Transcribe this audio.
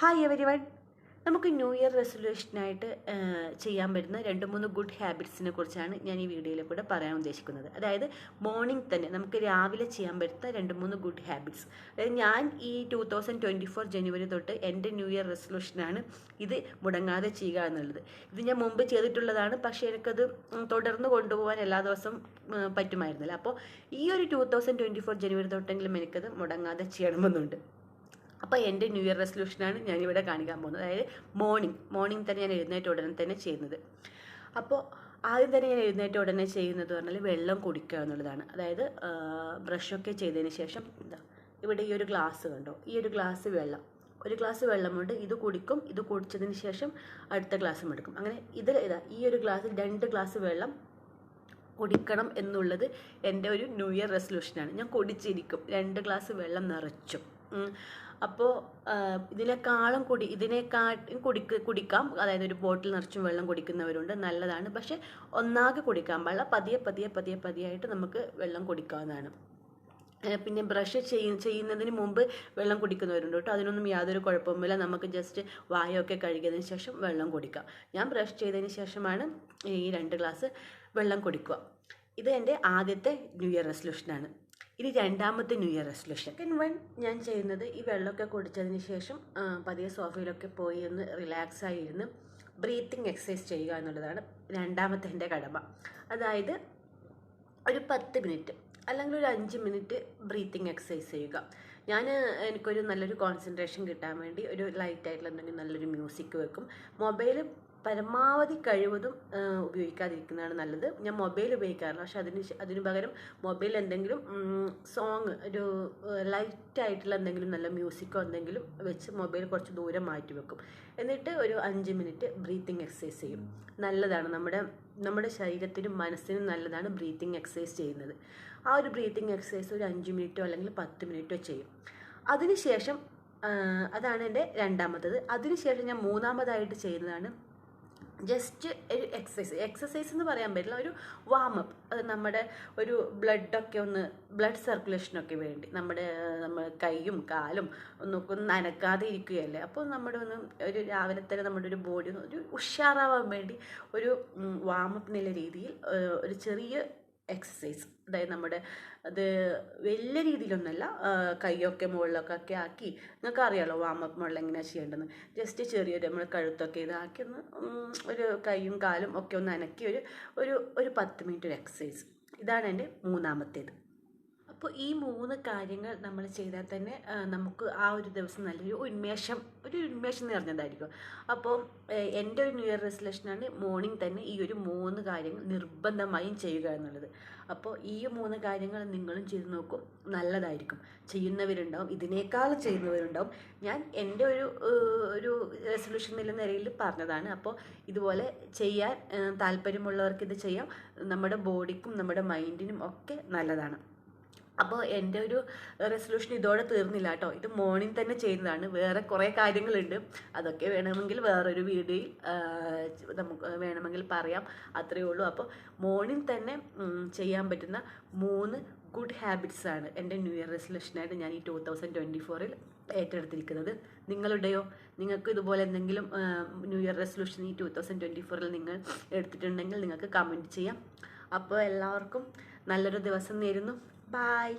Hi everyone നമുക്ക് new year റെസൊല്യൂഷനായിട്ട് ചെയ്യാൻ പറ്റുന്ന രണ്ട് മൂന്ന് ഗുഡ് ഹാബിറ്റ്സിനെ കുറിച്ചാണ് ഞാൻ ഈ വീഡിയോയിൽ കൂടെ പറയാൻ ഉദ്ദേശിക്കുന്നത്. അതായത് മോർണിംഗ് തന്നെ നമുക്ക് രാവിലെ ചെയ്യാൻ പറ്റുന്ന രണ്ട് മൂന്ന് ഗുഡ് ഹാബിറ്റ്സ് അതായത് ഞാൻ ഈ ടൂ തൗസൻഡ് ട്വന്റി ഫോർ ജനുവരി തൊട്ട് എന്റെ ന്യൂ ഇയർ റെസൊല്യൂഷനാണ് ഇത് മുടങ്ങാതെ ചെയ്യുക എന്നുള്ളത്. ഇത് ഞാൻ മുമ്പ് ചെയ്തിട്ടുള്ളതാണ് പക്ഷേ എനിക്കത് തുടർന്ന് കൊണ്ടുപോകാൻ എല്ലാ ദിവസവും പറ്റുമായിരുന്നില്ല. അപ്പോൾ ഈ ഒരു ടൂ തൗസൻഡ് ട്വന്റി ഫോർ ജനുവരി തൊട്ടെങ്കിലും എനിക്കത് മുടങ്ങാതെ ചെയ്യണമെന്നുണ്ട്. അപ്പോൾ എന്റെ ന്യൂ ഇയർ റെസൊല്യൂഷനാണ് ഞാനിവിടെ കാണിക്കാൻ പോകുന്നത്. അതായത് മോർണിംഗ് മോർണിംഗ് തന്നെ ഞാൻ എഴുന്നേറ്റ ഉടനെ തന്നെ ചെയ്യുന്നത്. അപ്പോൾ ആദ്യം തന്നെ ഞാൻ എഴുന്നേറ്റ ഉടനെ ചെയ്യുന്നത് പറഞ്ഞാൽ വെള്ളം കുടിക്കുക എന്നുള്ളതാണ്. അതായത് ബ്രഷൊക്കെ ചെയ്തതിന് ശേഷം എന്താ ഇവിടെ ഈ ഒരു ഗ്ലാസ് കണ്ടോ? ഈ ഒരു ഗ്ലാസ് വെള്ളം. ഒരു ഗ്ലാസ് വെള്ളമുണ്ട് ഇത് കുടിക്കും ഇത് കുടിച്ചതിന് ശേഷം അടുത്ത ഗ്ലാസ്സും എടുക്കും. അങ്ങനെ ഇതിൽ ഇതാ ഈ ഒരു ഗ്ലാസ്സിൽ രണ്ട് ഗ്ലാസ് വെള്ളം കുടിക്കണം എന്നുള്ളത് എന്റെ ഒരു ന്യൂ ഇയർ റെസൊല്യൂഷനാണ് ഞാൻ കുടിച്ചിരിക്കും. രണ്ട് ഗ്ലാസ് വെള്ളം നിറച്ചും. അപ്പോൾ ഇതിനേക്കാളും കുടി ഇതിനേക്കാട്ടും കുടിക്ക് കുടിക്കാം. അതായത് ഒരു ബോട്ടിൽ നിറച്ചും വെള്ളം കുടിക്കുന്നവരുണ്ട്. നല്ലതാണ്. പക്ഷെ ഒന്നാകെ കുടിക്കാൻ പാടില്ല. പതിയെ പതിയെ പതിയെ പതിയായിട്ട് നമുക്ക് വെള്ളം കുടിക്കാവുന്നതാണ്. പിന്നെ ബ്രഷ് ചെയ്യ ചെയ്യുന്നതിന് മുമ്പ് വെള്ളം കുടിക്കുന്നവരുണ്ട് കേട്ടോ. അതിനൊന്നും യാതൊരു കുഴപ്പമില്ല നമുക്ക് ജസ്റ്റ് വായൊക്കെ കഴുകിയതിന് ശേഷം വെള്ളം കുടിക്കാം. ഞാൻ ബ്രഷ് ചെയ്തതിന് ശേഷമാണ് ഈ രണ്ട് ഗ്ലാസ് വെള്ളം കുടിക്കുക. ഇത് എന്റെ ആദ്യത്തെ ന്യൂ ഇയർ റെസൊല്യൂഷനാണ് ഇനി രണ്ടാമത്തെ new year resolution second one ഞാൻ ചെയ്യുന്നത് ഈ വെള്ളമൊക്കെ കുടിച്ചതിന് ശേഷം പതിയെ സോഫയിലൊക്കെ പോയി ഒന്ന് റിലാക്സ് ആയി ഇരുന്ന് ബ്രീത്തിങ് എക്സസൈസ് ചെയ്യുക എന്നുള്ളതാണ് രണ്ടാമത്തെ എന്റെ കടമ. അതായത് ഒരു പത്ത് മിനിറ്റ് അല്ലെങ്കിൽ ഒരു അഞ്ച് മിനിറ്റ് ബ്രീത്തിങ് എക്സസൈസ് ചെയ്യുക. ഞാൻ എനിക്കൊരു നല്ലൊരു കോൺസെൻട്രേഷൻ കിട്ടാൻ വേണ്ടി ഒരു ലൈറ്റ് ആയിട്ടുള്ള എന്തെങ്കിലും നല്ലൊരു മ്യൂസിക് വെക്കും. മൊബൈൽ പരമാവധി കഴിവതും ഉപയോഗിക്കാതിരിക്കുന്നതാണ് നല്ലത്. ഞാൻ മൊബൈൽ ഉപയോഗിക്കാറില്ല. പക്ഷെ അതിന് അതിന് പകരം മൊബൈൽ എന്തെങ്കിലും സോങ് ഒരു ലൈറ്റായിട്ടുള്ള എന്തെങ്കിലും നല്ല മ്യൂസിക്കോ എന്തെങ്കിലും വെച്ച് മൊബൈൽ കുറച്ച് ദൂരം മാറ്റി വെക്കും. എന്നിട്ട് ഒരു അഞ്ച് മിനിറ്റ് ബ്രീത്തിങ് എക്സസൈസ് ചെയ്യും. നല്ലതാണ്. നമ്മുടെ നമ്മുടെ ശരീരത്തിനും മനസ്സിനും നല്ലതാണ് ബ്രീത്തിങ് എക്സസൈസ് ചെയ്യുന്നത്. ആ ഒരു ബ്രീത്തിങ് എക്സസൈസ് ഒരു അഞ്ച് മിനിറ്റോ അല്ലെങ്കിൽ പത്ത് മിനിറ്റോ ചെയ്യും. അതിനുശേഷം അതാണ് എന്റെ രണ്ടാമത്തത്. അതിനുശേഷം ഞാൻ മൂന്നാമതായിട്ട് ചെയ്യുന്നതാണ് ജസ്റ്റ് ഒരു എക്സസൈസ് എക്സസൈസ് എന്ന് പറയാൻ പറ്റില്ല. ഒരു വാമപ്പ് അത് നമ്മുടെ ഒരു ബ്ലഡൊക്കെ ഒന്ന് ബ്ലഡ് സർക്കുലേഷനൊക്കെ വേണ്ടി. നമ്മുടെ നമ്മൾ കൈയും കാലും ഒന്നൊക്കെ ഒന്ന് നനക്കാതെ ഇരിക്കുകയല്ലേ? അപ്പോൾ നമ്മുടെ ഒന്ന് ഒരു രാവിലെ തന്നെ നമ്മുടെ ഒരു ബോഡി ഒന്ന് ഒരു ഉഷാറാവാൻ വേണ്ടി ഒരു വാമപ്പ് എന്നുള്ള രീതിയിൽ ഒരു ചെറിയ എക്സസൈസ് അതായത് നമ്മുടെ അത് വലിയ രീതിയിലൊന്നുമല്ല കൈയൊക്കെ മുകളിലൊക്കെ ഒക്കെ ആക്കി. നിങ്ങൾക്ക് അറിയാമല്ലോ വാമപ്പ് മുകളിൽ എങ്ങനെയാണ് ചെയ്യേണ്ടത്? ജസ്റ്റ് ചെറിയൊരു നമ്മൾ കഴുത്തൊക്കെ ഇതാക്കി ഒന്ന് ഒരു കൈയും കാലും ഒക്കെ ഒന്ന് അനക്കി ഒരു ഒരു ഒരു പത്ത് മിനിറ്റ് ഒരു എക്സസൈസ് ഇതാണ് എന്റെ മൂന്നാമത്തേത്. അപ്പോൾ ഈ മൂന്ന് കാര്യങ്ങൾ നമ്മൾ ചെയ്താൽ തന്നെ നമുക്ക് ആ ഒരു ദിവസം നല്ലൊരു ഉന്മേഷം ഒരു ഉന്മേഷം നിറഞ്ഞതായിരിക്കും. അപ്പോൾ എന്റെ ഒരു ന്യൂ ഇയർ റെസൊല്യൂഷനാണ് മോർണിംഗ് തന്നെ ഈ ഒരു മൂന്ന് കാര്യങ്ങൾ നിർബന്ധമായും ചെയ്യുക എന്നുള്ളത്. അപ്പോൾ ഈ മൂന്ന് കാര്യങ്ങൾ നിങ്ങളും ചെയ്തു നോക്കും നല്ലതായിരിക്കും. ചെയ്യുന്നവരുണ്ടാവും ഇതിനേക്കാളും ചെയ്യുന്നവരുണ്ടാവും. ഞാൻ എന്റെ ഒരു ഒരു റെസൊല്യൂഷൻ എന്നുള്ള നിലയിൽ പറഞ്ഞതാണ്. അപ്പോൾ ഇതുപോലെ ചെയ്യാൻ താല്പര്യമുള്ളവർക്ക് ഇത് ചെയ്യാം. നമ്മുടെ ബോഡിക്കും നമ്മുടെ മൈൻഡിനും ഒക്കെ നല്ലതാണ്. അപ്പോൾ എന്റെ ഒരു റെസൊല്യൂഷൻ ഇതോടെ തീർന്നില്ല കേട്ടോ. ഇത് മോർണിംഗ് തന്നെ ചെയ്യുന്നതാണ്. വേറെ കുറേ കാര്യങ്ങളുണ്ട്. അതൊക്കെ വേണമെങ്കിൽ വേറൊരു വീഡിയോയിൽ നമുക്ക് വേണമെങ്കിൽ പറയാം. അത്രയേ ഉള്ളൂ. അപ്പോൾ മോർണിംഗ് തന്നെ ചെയ്യാൻ പറ്റുന്ന മൂന്ന് ഗുഡ് ഹാബിറ്റ്സ് ആണ് എന്റെ ന്യൂ ഇയർ റെസൊല്യൂഷനായിട്ട് ഞാൻ ഈ ടു തൗസൻഡ് ട്വന്റി ഫോറിൽ ഏറ്റെടുത്തിരിക്കുന്നത്. നിങ്ങളുടെയോ? നിങ്ങൾക്ക് ഇതുപോലെ എന്തെങ്കിലും ന്യൂ ഇയർ റെസൊല്യൂഷൻ ഈ ടു തൗസൻഡ് ട്വന്റി ഫോറിൽ നിങ്ങൾ എടുത്തിട്ടുണ്ടെങ്കിൽ നിങ്ങൾക്ക് കമന്റ് ചെയ്യാം. അപ്പോൾ എല്ലാവർക്കും നല്ലൊരു ദിവസം നേരുന്നു. Bye.